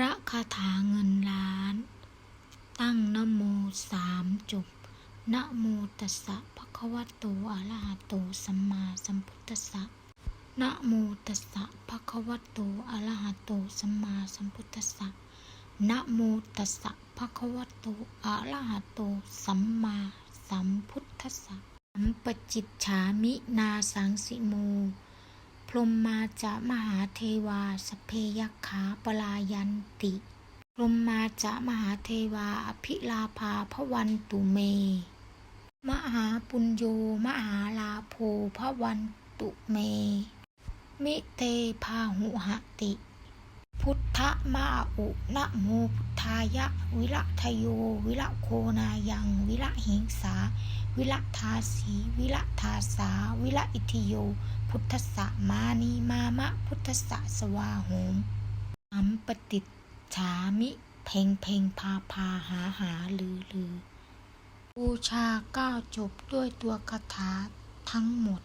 ระคาถาเงินล้าน ตั้งนโมสามจบนโมตัสสะภะคะวะโตอะระหะโตสัมมาสัมพุทธัสสะนโมตัสสะภะคะวะโตอะระหะโตสัมมาสัมพุทธัสสะนโมตัสสะภะคะวะโตอะระหะโตสัมมาสัมพุทธัสสะสัมปจิตฉามินาสังสิโม พรมมาจะมหาเทวาสเพยคขาปลายันติพรมมาจะมหาเทวาอภิลาภาพวันตุเม มหาปุญโยมหาลาโภพวันตุเม มิเตพาหุหติ พุทธมาอุนะโมพุทธายะ วิระทโย วิระโคนายัง วิระหิงสา วิระทาสี วิระทาสา วิระอิทิโย พุทธะมานีมามะพุทธะสวาโหมอัมปติจฉามิเพ่งเพ่งพาพาหาหาลือลือบูชาเก้าจบด้วยตัวคาถาทั้งหมด